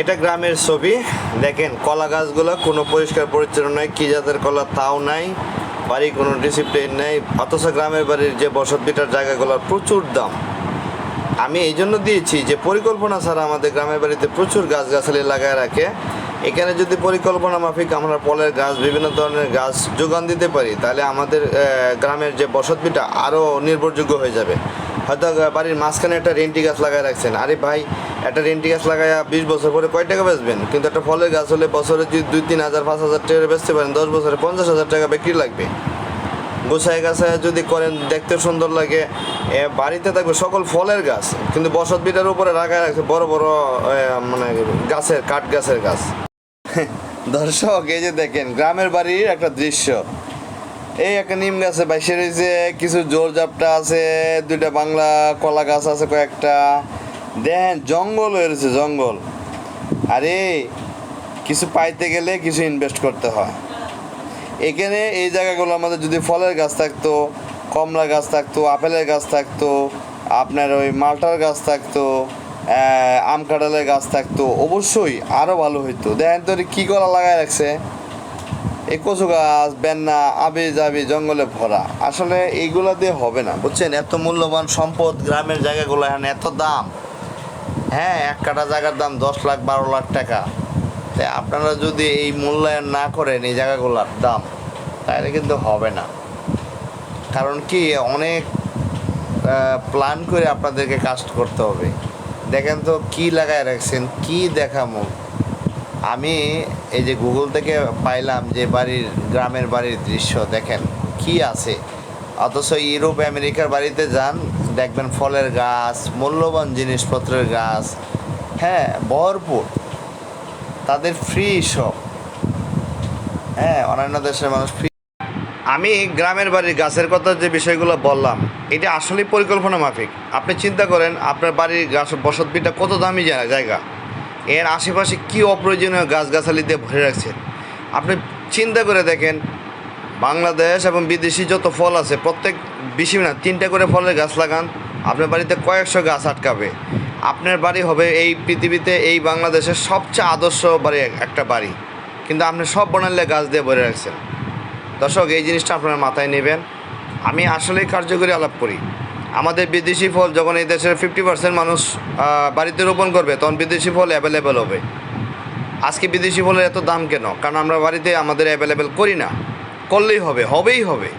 এটা গ্রামের ছবি। দেখেন, কলা গাছগুলো কোনো পরিষ্কার পরিচ্ছন্ন নাই, কী জাতের কলা তাও নাই, বাড়ি কোনো ডিসিপ্লিন নেই, অথচ গ্রামের বাড়ির যে বসত বিটার জায়গাগুলোর প্রচুর দাম। আমি এই জন্য দিয়েছি যে পরিকল্পনা ছাড়া আমাদের গ্রামের বাড়িতে প্রচুর গাছগাছালি লাগায় রাখে। এখানে যদি পরিকল্পনা মাফিক আমরা ফলের গাছ, বিভিন্ন ধরনের গাছ যোগান দিতে পারি, তাহলে আমাদের গ্রামের যে বসতভিটা আরও নির্ভরযোগ্য হয়ে যাবে। হয়তো বাড়ির মাঝখানে একটা রেন্টি গাছ লাগায় রাখছেন। আরে ভাই, একটা রেন্টি গাছ লাগায় বিশ বছর পরে কয় টাকা বেচবেন? কিন্তু একটা ফলের গাছ হলে বছরে যদি দুই তিন হাজার, পাঁচ হাজার টাকা বেচতে পারেন, দশ বছরে পঞ্চাশ হাজার টাকা বিক্রি লাগবে। গোছায় গাছায় যদি করেন দেখতে সুন্দর লাগে। বাড়িতে থাকবে সকল ফলের গাছ, কিন্তু বসত বিটার উপরে রাখায় রাখছে বড় বড় মানে গাছের, কাঠ গাছের গাছ। দর্শক, এই যে দেখেন, গ্রামের বাড়ির একটা দৃশ্য। এই একটা নিম গাছে বাইসে রয়েছে কিছু জোর জাপটা আছে, দুইটা বাংলা কলা গাছ আছে কয়েকটা। দেখেন জঙ্গল হয়ে রয়েছে, জঙ্গল। আরে, কিছু পাইতে গেলে কিছু ইনভেস্ট করতে হয়। এখানে এই জায়গাগুলো আমাদের যদি ফলের গাছ থাকতো, কমলা গাছ থাকতো, আপেলের গাছ থাকতো, আপনার ওই মালটার গাছ থাকতো আম কাঁঠালের গাছ থাকতো, অবশ্যই আরও ভালো হইতো। দেখেন তো কী কলা লাগায় রাখছে? এই কচু গাছ, বেন্না, আবি যাবি, জঙ্গলে ভরা। আসলে এইগুলা দিয়ে হবে না, বুঝছেন? এত মূল্যবান সম্পদ গ্রামের জায়গাগুলো এখন এত দাম। হ্যাঁ এক কাটা জায়গার দাম দশ লাখ, বারো লাখ টাকা। তাই আপনারা যদি এই মূল্যায়ন না করেন এই জায়গাগুলোর দাম, তাহলে কিন্তু হবে না। কারণ কি, অনেক প্ল্যান করে আপনাদেরকে কাজ করতে হবে। দেখেন তো কি লাগায় রাখছেন, কি দেখামো? আমি এই যে গুগল থেকে পাইলাম যে বাড়ির, গ্রামের বাড়ির দৃশ্য, দেখেন কি আছে? অথচ ইউরোপ, আমেরিকার বাড়িতে যান, দেখবেন ফলের গাছ, মূল্যবান জিনিসপত্রের গাছ হ্যাঁ ভরপুর। তাদের ফ্রি সব হ্যাঁ অন্যান্য দেশের মানুষ ফ্রি আমি গ্রামের বাড়ির গাছের কথা যে বিষয়গুলো বললাম, এটা আসলেই পরিকল্পনা মাফিক। আপনি চিন্তা করেন, আপনার বাড়ির গাছ বসতভিটা কত দামি জায়গা? এর আশেপাশে কী অপ্রয়োজনীয় গাছগাছালি দিয়ে ভরে রাখছেন? আপনি চিন্তা করে দেখেন, বাংলাদেশ এবং বিদেশি যত ফল আছে, প্রত্যেক বেশি না, তিনটা করে ফলের গাছ লাগান, আপনার বাড়িতে কয়েকশো গাছ আটকাবে। আপনার বাড়ি হবে এই পৃথিবীতে, এই বাংলাদেশের সবচেয়ে আদর্শ বাড়ি একটা বাড়ি। কিন্তু আপনি সব বনালে গাছ দিয়ে ভরে রাখছেন। দর্শক, এই জিনিসটা আপনার মাথায় নেবেন। আমি আসলেই কার্যকরী আলাপ করি। আমাদের বিদেশি ফল যখন এই দেশের ফিফটি পার্সেন্ট মানুষ বাড়িতে রোপণ করবে, তখন বিদেশি ফল অ্যাভেলেবেল হবে। আজকে বিদেশি ফলের এত দাম কেন? কারণ আমরা বাড়িতে আমাদের অ্যাভেলেবেল করি না। করলেই হবে, হবেই হবে।